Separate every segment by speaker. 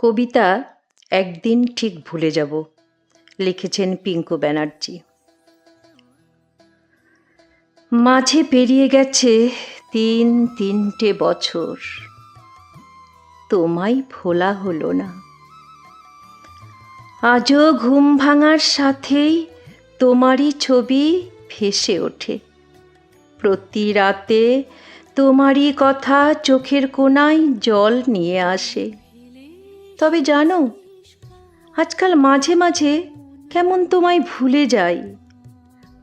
Speaker 1: কবিতা একদিন ঠিক ভুলে যাব, লিখেছেন পিঙ্কু ব্যানার্জি। মাঝে পেরিয়ে গেছে তিন তিনটে বছর, তোমায় ভোলা হলো না। আজও ঘুম ভাঙার সাথেই তোমারই ছবি ভেসে ওঠে। প্রতি রাতে তোমারই কথা চোখের কোনায় জল নিয়ে আসে। তবে জানো, আজকাল মাঝে মাঝে কেমন তোমায় ভুলে যাই।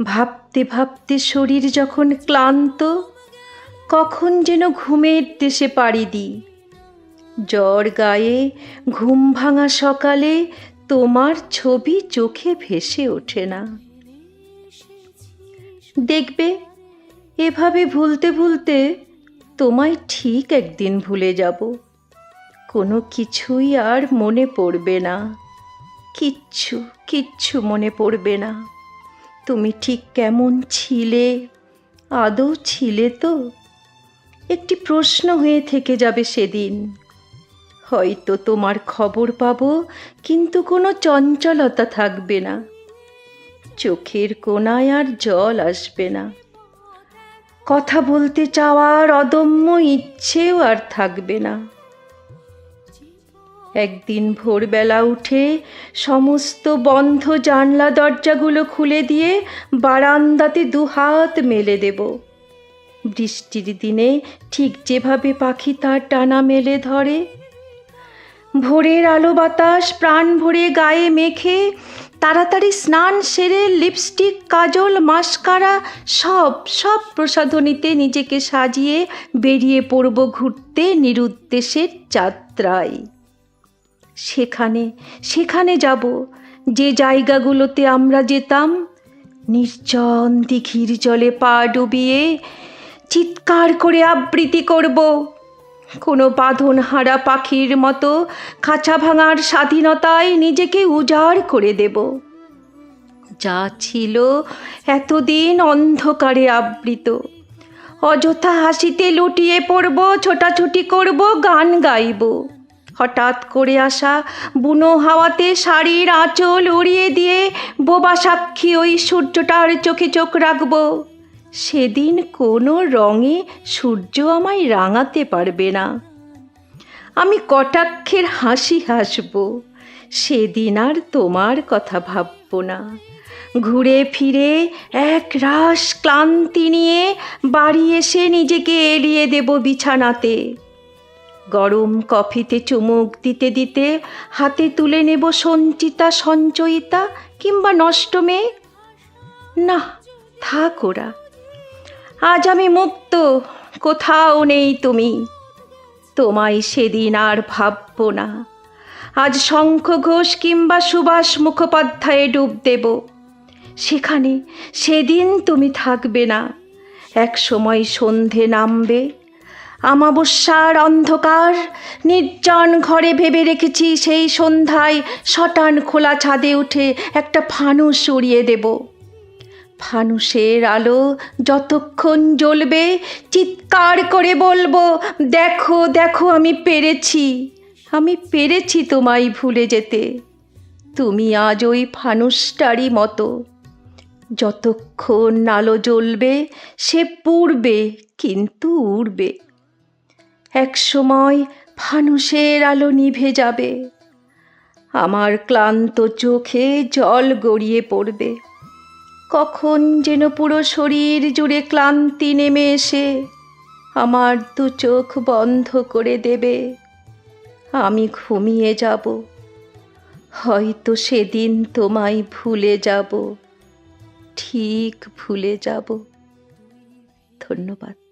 Speaker 1: ভাবতে ভাবতে শরীর যখন ক্লান্ত, কখন যেন ঘুমের দেশে পাড়ি দিই। জ্বর গায়ে, ঘুম ভাঙা সকালে তোমার ছবি চোখে ভেসে ওঠে না। দেখবে, এভাবে ভুলতে ভুলতে তোমায় ঠিক একদিন ভুলে যাব। কোনো কিছুই আর মনে পড়বে না। কিচ্ছু কিচ্ছু মনে পড়বে না। তুমি ঠিক কেমন ছিলে? আদৌ ছিলে তো? একটি প্রশ্ন হয়ে থেকে যাবে সেদিন। হয়তো তোমার খবর পাব, কিন্তু কোনো চঞ্চলতা থাকবে না। চোখের কোনায় আর জল আসবে না। কথা বলতে চাওয়ার অদম্য ইচ্ছেও আর থাকবে না। একদিন ভোরবেলা উঠে সমস্ত বন্ধ জানলা দরজাগুলো খুলে দিয়ে বারান্দাতে দুহাত মেলে দেব। বৃষ্টির দিনে ঠিক যেভাবে পাখি তার টানা মেলে ধরে। ভোরের আলো বাতাস, প্রাণ ভরে গায়ে মেখে তাড়াতাড়ি স্নান সেরে লিপস্টিক, কাজল, মাস্কারা সব সব প্রসাধনীতে নিজেকে সাজিয়ে বেরিয়ে পড়ব ঘুরতে নিরুদ্দেশের যাত্রায়। সেখানে সেখানে যাব। যে জায়গাগুলোতে আমরা যেতাম, নির্জন দিঘির জলে পা ডুবিয়ে চিৎকার করে আবৃত্তি করব। কোনো বাঁধন হারা পাখির মতো খাঁচা ভাঙার স্বাধীনতায় নিজেকে উজাড় করে দেব। যা ছিল এতদিন অন্ধকারে আবৃত। অযথা হাসিতে লুটিয়ে পড়ব, ছোটাছুটি করব, গান গাইব। হঠাৎ করে আসা বুনো হাওয়াতে শাড়ির আঁচল উড়িয়ে দিয়ে বোবা সাক্ষী ওই সূর্যটার চোখে চোখ রাখব। সেদিন কোনো রঙে সূর্য আমায় রাঙাতে পারবে না। আমি কটাক্ষের হাসি হাসব। সেদিন আর তোমার কথা ভাবব না। ঘুরে ফিরে এক রাস ক্লান্তি নিয়ে বাড়ি এসে নিজেকে এড়িয়ে দেব বিছানাতে। গরম কফিতে চুমুক দিতে দিতে হাতে তুলে নেব সঞ্চিতা, সঞ্চয়িতা কিংবা নষ্ট মেয়ে। না, থাক ওরা। আজ আমি মুক্ত, কোথাও নেই তুমি। তোমায় সেদিন আর ভাবব না। আজ শঙ্খ ঘোষ কিংবা সুভাষ মুখোপাধ্যায়ে ডুব দেব। সেখানে সেদিন তুমি থাকবে না। এক সময় সন্ধে নামবে আমাবস্যার অন্ধকার। নির্জন ঘরে ভেবে রেখেছি সেই সন্ধ্যায় শটান খোলা ছাদে উঠে একটা ফানুস উড়িয়ে দেবো। ফানুসের আলো যতক্ষণ জ্বলবে, চিৎকার করে বলব, দেখো দেখো, আমি পেরেছি। আমি পেরেছি তোমায় ভুলে যেতে। তুমি আজ ওই ফানুসটারই মতো। যতক্ষণ আলো জ্বলবে, সে পুড়বে, কিন্তু উড়বে। এক সময় ফানুসের আলো নিভে যাবে। আমার ক্লান্ত চোখে জল গড়িয়ে পড়বে। কখন যেন পুরো শরীর জুড়ে ক্লান্তি নেমে এসে আমার দু চোখ বন্ধ করে দেবে। আমি ঘুমিয়ে যাব। হয়তো সেদিন তোমায় ভুলে যাব। ঠিক ভুলে যাব। ধন্যবাদ।